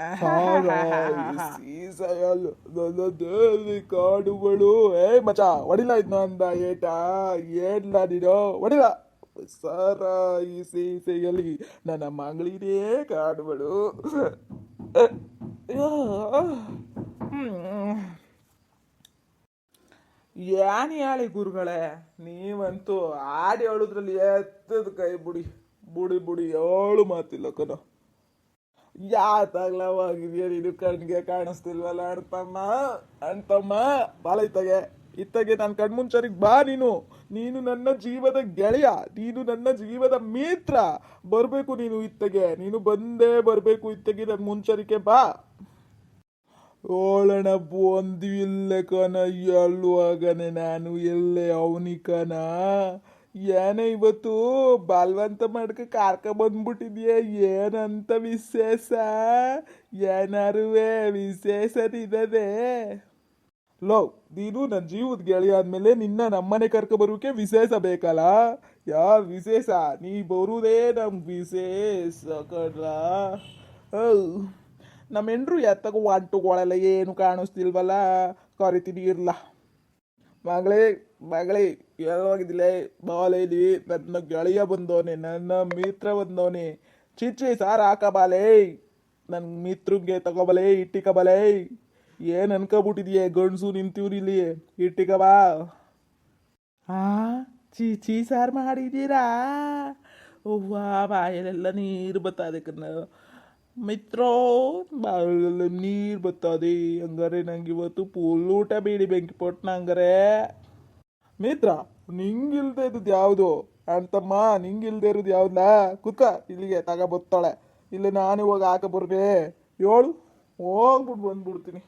ನನ್ನ ದೇವಿ ಕಾಡುಗಳು ಏ ಮಚ ಹೊಡಿಲ ಇದ್ನ ಅಂದ ಏಟಾ ಏನ್ಲ ನೀನು ಹೊಡಿಲ ಸರ ಈ ಸೀಸೆಯಲ್ಲಿ ನನ್ನ ಮಂಗಳಿನೇ ಕಾಡುಗಳು ಏನ್ ಹೇಳಿ ಗುರುಗಳೇ ನೀವಂತೂ ಹಾಡು ಹೇಳುದ್ರಲ್ಲಿ ಎತ್ತದ ಕೈ ಬುಡಿ ಬುಡಿ ಬುಡಿ ಏಳು ಮಾತಿಲ್ಲ ಕಣ ಯಾ ತಗ್ಲವಾಗಿದೆಯಾ ನೀನು ಕಣ್ಗೆ ಕಾಣಿಸ್ತಿಲ್ವಲ್ಲ ಅಣ್ತಮ್ಮ ಅಣ್ತಮ್ಮ ಬಾಳ ಇತ್ತಗೆ ಇತ್ತಗೆ ನಾನು ಕಣ್ಮುಂಚರಿಗೆ ಬಾ ನೀನು. ನೀನು ನನ್ನ ಜೀವದ ಗೆಳೆಯ. ನೀನು ನನ್ನ ಜೀವದ ಮಿತ್ರ. ಬರ್ಬೇಕು ನೀನು ಇತ್ತಗೆ. ನೀನು ಬಂದೇ ಬರ್ಬೇಕು ಇತ್ತಗೆ ನನ್ನ ಮುಂಚರಿಕೆ ಬಾ. ಓಳಣ ಬಂದು ಇಲ್ಲೇ ಕಣ ಎಳ್ಳುವಾಗನೆ ನಾನು ಎಲ್ಲೇ ಅವನಿ ಕಣ. ಏನೇ ಇವತ್ತು ಬಲ್ವಂತ ಮಾಡ್ಕ ಕಾರ್ಕ ಬಂದ್ಬಿಟ್ಟಿದ್ಯಾ? ಏನಂತ ವಿಶೇಷ? ಏನಾರುವೆ ವಿಶೇಷ ಇದ್ದದೆ ಲೋ, ನೀನು ನನ್ನ ಜೀವದ ಗೆಳೆಯ ಆದ್ಮೇಲೆ ನಿನ್ನ ನಮ್ಮನೆ ಕರ್ಕ ಬರೋಕೆ ವಿಶೇಷ ಬೇಕಲ್ಲ? ಯಾ ವಿಶೇಷ? ನೀ ಬರುವುದೇ ನಮ್ ವಿಶೇಷ ಕಡ್ರ ನಮ್ಮ ಹೆಂಡ್ರು ಎತ್ತಗ ಅಂಟುಗಳೆಲ್ಲ ಏನು ಕಾಣಿಸ್ತಿಲ್ವಲ್ಲ? ಕರಿತೀನಿ, ಇರ್ಲ. ಮಗಳೇ ಮಗಳೇ ಬಾಲ ಬಾಲೇಲಿ ನನ್ನ ಗೆಳೆಯ ಬಂದವನೆ, ನನ್ನ ಮಿತ್ರ ಬಂದವನೆ. ಚಿಚ್ಚಿ, ಸಾರ್ ಹಾಕಬಾಲೆ ನನ್ನ ಮಿತ್ರಂಗೆ ತಗೋಬಲೆ, ಇಟ್ಟಿಕಬಲೆ. ಏನ್ ಅನ್ಕೋಬಿಟ್ಟಿದ್ಯೆ, ಗಂಡ್ಸು ಇಲ್ಲಿ, ಇಟ್ಟಿಕ ಬಾ. ಆ ಚೀಚಿ ಸಾರ್ ಮಾಡಿದ್ದೀರಾ ಅವ್ವಾ, ಬಾಯಲ್ಲೆಲ್ಲ ನೀರು ಬತ್ತದೆ ಕಣ್ಣ. ಮಿತ್ರೋ, ಬಾಯಲ್ಲೆಲ್ಲ ನೀರು ಬತ್ತದೆ, ಹಂಗಾರೆ ನಂಗೆ ಇವತ್ತು ಪುಲ್ಲೂಟ ಊಟ ಬೇಡಿ, ಬೆಂಕಿ ಪೊಟ್ನ ಹಂಗಾರೆ. ಮಿತ್ರ, ನಿಂಗಿಲ್ದೆ ಇದ್ದದ್ದು ಯಾವುದು? ಅಂತಮ್ಮ ನಿಂಗಿಲ್ದೆ ಇರೋದು ಯಾವ್ದಲ್ಲ ಕುತ್ಕ, ಇಲ್ಲಿಗೆ ತಗ ಬತ್ತಾಳೆ. ಇಲ್ಲಿ ನಾನು ಇವಾಗ ಹಾಕ ಬರ್ಬೇ. ಏಳು ಹೋಗ್ಬಿಟ್ಟು ಬಂದ್ಬಿಡ್ತೀನಿ.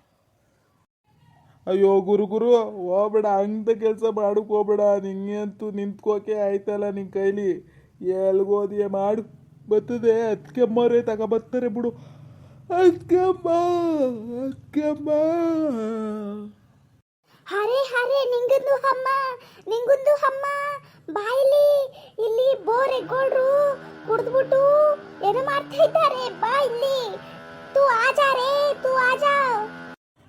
ಅಯ್ಯೋ, ಗುರು ಗುರು, ಹೋಗ್ಬೇಡ ಅಂತ ಕೆಲಸ ಮಾಡಕ್ಕೆ ಹೋಗ್ಬೇಡ. ನಿಂಗೆ ಅಂತೂ ನಿಂತ್ಕೋಕೆ ಆಯ್ತಲ್ಲ ನಿನ್ ಕೈಲಿ. ಎಲ್ಗೋದಿಯ ಮಾಡು. ಬರ್ತದೆ ಅದ್ಕೆಮ್ಮರೇ ತಗ ಬರ್ತಾರೆ ಬಿಡು. ಅದ್ಕೆಮ್ಮ ಹರೇ ಹರೇ ನಿಂಗೊಂದು ಅಮ್ಮ ನಿಂಗೊಂದು ಅಮ್ಮ. ಬಾಯಿಲಿ ಇಲ್ಲಿ ಬೋರೆ ಗೋಡ್ರು ಕುಡಿದ್ಬಿಟ್ಟು ಏನು ಮಾಡ್ತಾ ಇದ್ದಾರೆ? ಬಾ ಇಲ್ಲಿ. ತೂ ಆಜಾ ರೇ, ತೂ ಆಜಾ.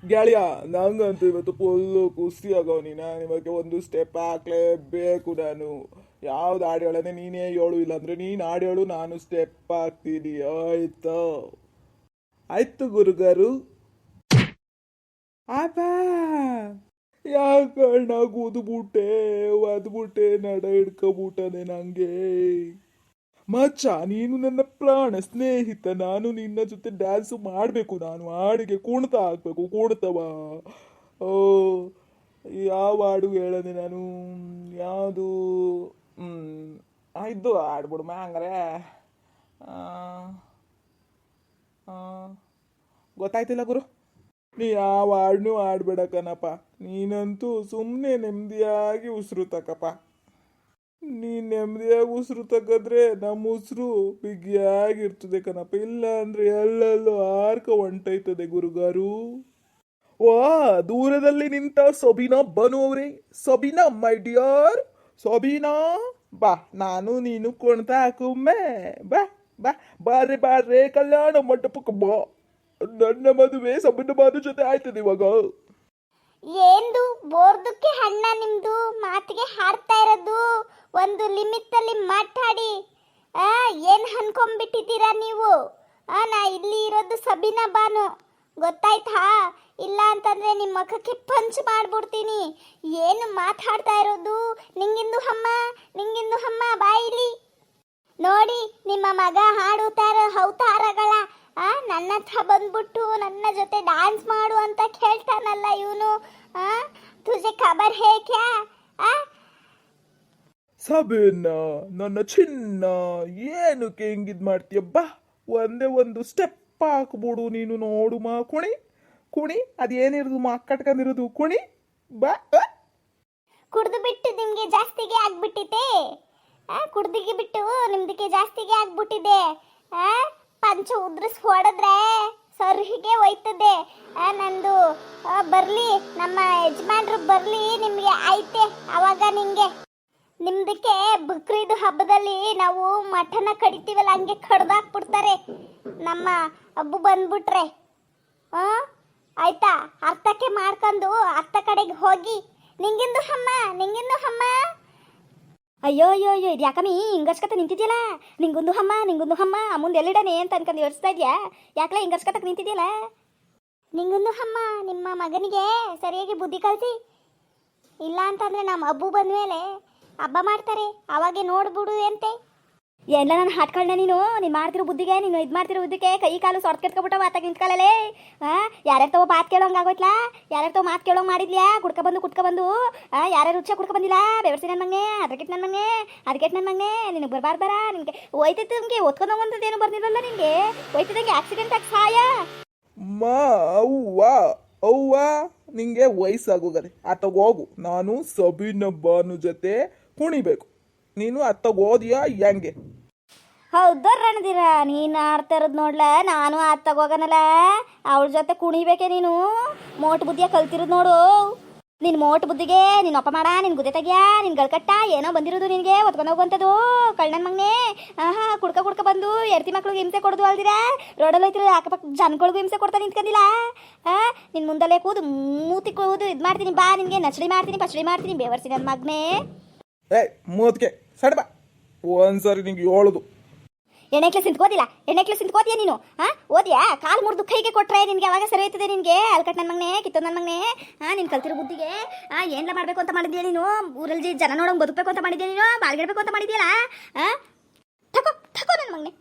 ಗೆಳೆಯ ನಂಗಂತೂ ಇವತ್ತು ಫುಲ್ಲು ಖುಷಿ ಆಗೋ ನಾನು. ನಿಮಗೆ ಒಂದು ಸ್ಟೆಪ್ ಹಾಕ್ಲೇಬೇಕು ನಾನು. ಯಾವ್ದು ಹಾಡು ಹೇಳಂದ್ರೆ ನೀನೇ ಹೇಳು, ಇಲ್ಲಾಂದ್ರೆ ನೀನು ಹಾಡು ಹೇಳು, ನಾನು ಸ್ಟೆಪ್ ಹಾಕ್ತೀನಿ. ಆಯ್ತು. ಆಯ್ತು ಗುರುಗಾರು. ಆಪ ಅಣ್ಣಾಗ ಓದ್ಬಿಟ್ಟೆ ಒದ್ಬಿಟ್ಟೆ ನಡ ಹಿಡ್ಕೊಬಿಟ್ಟನೆ ನಂಗೆ. ಮಚ್ಚ, ನೀನು ನನ್ನ ಪ್ರಾಣ ಸ್ನೇಹಿತ. ನಾನು ನಿನ್ನ ಜೊತೆ ಡ್ಯಾನ್ಸ್ ಮಾಡಬೇಕು ನಾನು. ಹಾಡಿಗೆ ಕುಣಿತ ಹಾಕ್ಬೇಕು, ಕುಣಿತವ. ಓ, ಯಾವ ಹಾಡು ಹೇಳದೆ ನಾನು? ಯಾವುದು? ಇದು ಹಾಡ್ಬಿಡು ಹಂಗಾರೆ ಗೊತ್ತಾಯ್ತಿಲ್ಲ ಗುರು? ನೀ ಯಾವ ಹಾಡನ್ನೂ ಹಾಡ್ಬೇಡ ಕಣಪ್ಪ. ನೀನಂತೂ ಸುಮ್ಮನೆ ನೆಮ್ಮದಿಯಾಗಿ ಉಸಿರು ತಕಪ್ಪ ನೀ ನೆಮ್ಮದಿಯಾಗಿ ಉಸಿರು ತಗದ್ರೆ ನಮ್ಮ ಉಸಿರು ಬಿಗಿಯಾಗಿರ್ತದೆ ಕಣಪ್ಪ. ಇಲ್ಲ ಅಂದ್ರೆ ಆರ್ಕ ಹೊಂಟೈತದೆ ಗುರುಗಾರು. ವಾ, ದೂರದಲ್ಲಿ ನಿಂತ ಸೊಬೀನ ಬನು ಅವರೇ. ಸೊಬಿನಾ, ಮೈ ಡಿಯರ್. ಸೊಬಿನಾ, ಬಾ, ನಾನು ನೀನು ಕುಣ್ತ ಹಾಕುಮ್ಮೆ ಬಾ ಬಾ ಬಾರೆ ಬಾರೆ ಕಲ್ಯಾಣ ಮಂಟಪಕ್ಕೆ ಬಾ. ನನ್ನ ಮದುವೆ ಸೊಬಿನ ಬಾದು ಜೊತೆ ಆಯ್ತದೆ ಇವಾಗ. ఏందు ಬೋರ್ದಕ್ಕೆ ಹಣ್ಣ ನಿಮ್ದು? ಮಾತಿಗೆ ಹಾಡ್ತಾ ಇರೋದು? ಒಂದು ಲಿಮಿಟ್ ಅಲ್ಲಿ ಮಾತಾಡಿ ಆ, ಏನ್ ಅನ್ಕೊಂಡ್ಬಿಟ್ಟಿದ್ದೀರಾ ನೀವು? ಆ, ನಾ ಇಲ್ಲಿ ಇರೋದು ಸಬಿನಾ ಬಾನು. ಗೊತ್ತಾಯ್ತಾ? ಇಲ್ಲ ಅಂತಂದ್ರೆ ನಿಮ್ಮ ಮುಖಕ್ಕೆ ಪಂಚ್ ಮಾಡ್ಬಿಡ್ತೀನಿ. ಏನು ಮಾತಾಡ್ತಾ ಇರೋದು? ನಿಂಗಿಂದು ಅಮ್ಮ ನಿಂಗಿಂದು ಅಮ್ಮ, ಬಾಯಿಲಿ. ನೋಡಿ, ನಿಮ್ಮ ಮಗ ಹಾಡುತ್ತಾರ ಹೌತಾರ ನನ್ನ ಹತ್ರ ಬಂದ್ಬಿಟ್ಟು ನನ್ನ ಜೊತೆ ಡ್ಯಾನ್ಸ್ ಮಾಡು ಅಂತ ಕೇಳ್ತಾನಲ್ಲ ಇವನು ಆ? ತುಜೆ ಖಬರ್ ಹೇಗೆ? ಕ್ಯಾ ಸಬಿನ ನನ್ನ ಚಿನ್ನ ಏನಕ್ಕೆ ಹಿಂಗಿದ್ ಮಾಡ್ತೀಯ? ಬಾ ಒಂದೇ ಒಂದು ಸ್ಟೆಪ್ ಹಾಕ್ಬಿಡು ನೀನು ನೋಡು ಮಾ ಕುಣಿ. ಕುಣಿ ಅದೇನಿರೋದು ಮಾ ಕಟ್ಕೊಂಡಿರೋದು ಕುಣಿ. ಬಾ. ಕುಡ್ದು ಬಿಟ್ಟು ನಿಮ್ಗೆ ಜಾಸ್ತಿಗೆ ಆಗ್ಬಿಟ್ಟಿದೆ. ಕುಡ್ದಿಗೆ ಬಿಟ್ಟು ನಿಮ್ದಕ್ಕೆ ಜಾಸ್ತಿಗೆ ಆಗ್ಬಿಟ್ಟಿದೆ. ಆ? ಪಂಚ ಉದ್ರಿಸ್ ಹೊಡೆದ್ರೆ ಸರ್ಹಿಗೆ ಹೋಯ್ತದೆ. ನಂದು ಬರಲಿ, ನಮ್ಮ ಯಜಮಾನ್ರು ಬರ್ಲಿ, ನಿಮ್ಗೆ ಐತೆ, ಅವಾಗ ನಿಂಗೆ. ನಿಮ್ದಕ್ಕೆ ಬಕ್ರೀದ್ ಹಬ್ಬದಲ್ಲಿ ನಾವು ಮಠನ ಕಡಿತೀವಲ್ಲ, ಹಂಗೆ ಕಡ್ದಾಕ್ಬಿಡ್ತಾರೆ. ನಮ್ಮ ಹಬ್ಬ ಬಂದ್ಬಿಟ್ರೆ. ಆ, ಆಯ್ತಾ? ಅರ್ಥಕ್ಕೆ ಮಾಡ್ಕೊಂಡು ಅರ್ಥ ಕಡೆಗೆ ಹೋಗಿ. ನಿಂಗಿಂದು ಹಮ್ಮ? ನಿಂಗಿಂದು ಹಮ್ಮ? ಅಯ್ಯೋ ಅಯ್ಯೋ ಅಯ್ಯೋ ಇದು ಯಾಕಮ್ಮಿ ಹಿಂಗರ್ಸ್ಕತ ನಿಂತಿದ್ಯಲ್ಲ? ನಿಂಗೊಂದು ಹಮ್ಮ ನಿಂಗೊಂದು ಹಮ್ಮ ಮುಂದೆ ಎಲ್ಲಿಡನೆ ಅಂತ ಅನ್ಕೊಂಡು ಯೋಚಿಸ್ತಾ ಇದ್ಯಾ? ಯಾಕಲ ಹಿಂಗರ್ಸ್ಕತಕ್ ನಿಂತಿದ್ಯಲ್ಲ? ನಿಂಗೊಂದು ಹಮ್ಮ, ನಿಮ್ಮ ಮಗನಿಗೆ ಸರಿಯಾಗಿ ಬುದ್ಧಿ ಕಲಿಸಿ. ಇಲ್ಲ ಅಂತಂದ್ರೆ ನಮ್ಮ ಅಬ್ಬು ಬಂದ್ಮೇಲೆ ಹಬ್ಬ ಮಾಡ್ತಾರೆ. ಅವಾಗೆ ನೋಡ್ಬಿಡು ಅಂತೆ ಎಲ್ಲ ನಾನು ಹಾಟ್ಕೊಂಡೆ ನೀನು. ನೀನು ಮಾಡ್ತಿರೋ ಬುದ್ಧಿಗೆ, ನೀನು ಇದು ಮಾಡ್ತಿರೋ ಬುದ್ಧಿಗೆ ಕೈ ಕಾಲು ಸೊರ್ಟ್ ಕೆತ್ಕೊಬಿಟ್ಟ ಮಾತಾಗ ನಿಂತ್ಕೊಳ್ಳಲೇ ಆ, ಯಾರ್ಯಾರ ತಗೋ ಮಾತು ಕೇಳೋಂಗೆ ಆಗೋಯ್ತಲ್ಲ ಯಾರ್ಯಾರ ತಗೋ ಮಾತು ಕೇಳೋಂಗೆ ಮಾಡಿದ್ಯಾ? ಕುಡ್ಕ ಬಂದು ಕುಡ್ಕ ಬಂದು. ಆ, ಯಾರ್ಯಾರು ರುಚಿ ಕುಡ್ಕ ಬಂದಿಲ್ಲ? ಬೆವರ್ಸಿ ನನ್ನ ಮಂಗೆ ಅದಕ್ಕೆ ನನ್ನ ಮಂಗೆ ಅದಕ್ಕೆ ನನ್ನ ಮಂಗೆ ನಿನಗೆ ಬರಬಾರ್ದಾರ? ನಿನಗೆ ಹೋಯ್ತೈತೆ ನಿಮಗೆ ಒತ್ಕೊಂಡು ಬಂದದ್ದು ಏನು ಬರ್ದಿರಲ್ಲ ನಿನಗೆ? ಹೋಯ್ತಿದ್ದಂಗೆ ಆಕ್ಸಿಡೆಂಟ್ ಆಗಿ ಸಹಾಯ ಮಾ, ಅವ್ವ ಅವ್ವ, ನಿಂಗೆ ವಯಸ್ಸಾಗೋಗದೆ. ಹೋಗು. ನಾನು ಸಬೀನ ಬಾನು ಜೊತೆ ಕುಣಿಬೇಕು. ನೀನು ಅತ್ತಗೆ ಓದಿಯಾ ಹೆಂಗೆ? ಹೌದ ರಣದಿರ ನೀನು ಆಡ್ತಾ ಇರೋದು ನೋಡ್ಲ? ನಾನು ಆ ತಗೋಗನಲ್ಲ ಅವಳ ಜೊತೆ ಕುಣಿಬೇಕೆ ನೀನು? ಮೋಟ್ ಬುದ್ಧಿಯ ಕಲ್ತಿರೋದು ನೋಡು. ನಿನ್ ಮೋಟ್ ಬುದ್ಧಿಗೆ ನಿನ್ನ ಅಪ್ಪ ಮಾಡ, ನಿನ್ ಗುದ್ದೆ ತೆಗ್ಯಾ, ನಿನ್ ಗಳ್ಕಟ್ಟ, ಏನೋ ಬಂದಿರೋದು ನಿನಗೆ ಒತ್ಕೊಂಡು ಹೋಗುವಂಥದ್ದು ಕಳ್ಳನ ಮಗ್ನೆ. ಆಹಾ, ಕುಡ್ಕ ಕುಡ್ಕ ಬಂದು ಎರ್ತಿ ಮಕ್ಳಿಗೆ ಹಿಂಸೆ ಕೊಡೋದು ಅಲ್ದಿರ? ರೋಡಲ್ಲಿ ಹೋಯ್ತಿರ ಅಕ್ಕಪಕ್ಕ ಜನಗಳಿಗೂ ಹಿಂಸೆ ಕೊಡ್ತಾ ನಿಂತ್ಕೊಂಡಿಲ್ಲ ಆ, ನಿನ್ ಮುಂದಲ್ಲೇ ಕೂದು, ಮೂತಿ ಕೂದು ಇದು ಮಾಡ್ತೀನಿ, ಬಾ ನಿನ್ಗೆ, ನಚಡಿ ಮಾಡ್ತೀನಿ, ಪಚಡಿ ಮಾಡ್ತೀನಿ, ಬೇವರ್ಸಿ ನನ್ನ ಮಗನೇ. ಏ ಮೂತ್ಕೆ ಒಂದ್ಸರಿ ನಿಂಗೆ ಹೇಳುದು. ಎಣ್ಣೆಕ್ಲೆ ಸಿಂತ್ಕೋದಿಲ್ಲ ಎಣ್ಣೆಕ್ಲೆ ಸಿಂತ್ಕೋತಿಯ ನೀನು? ಹಾ ಓದ್ಯಾ? ಕಾಲು ಮುರಿದು ಕೈಗೆ ಕೊಟ್ರೆ ನಿನ್ಗೆ ಯಾವಾಗ ಸರಿ ಆಯ್ತದೆ ನಿನ್ಗೆ? ಅಲ್ಕಟ್ ನನ್ನ ಮಗನೇ ಕಿತ್ತೋ ನನ್ನ ಮಗನೇ. ಹಾ ನಿನ್ ಕಲ್ತಿರೋ ಬುದ್ಧಿಗೆ? ಹಾ ಏನ್ಲ ಮಾಡ್ಬೇಕು ಅಂತ ಮಾಡಿದ್ಯಾ ನೀನು? ಊರಲ್ಲಿ ಜನ ನೋಡಂಗ್ ಬದುಕಬೇಕು ಅಂತ ಮಾಡಿದ್ಯಾ ನೀನು? ಬಾಳ್ಗಿಡ್ಬೇಕು ಅಂತ ಮಾಡಿದ್ಯಲ್ಲ? ಹಾ ತಕೋ ತಕೋ ನನ್ನ ಮಗನೇ.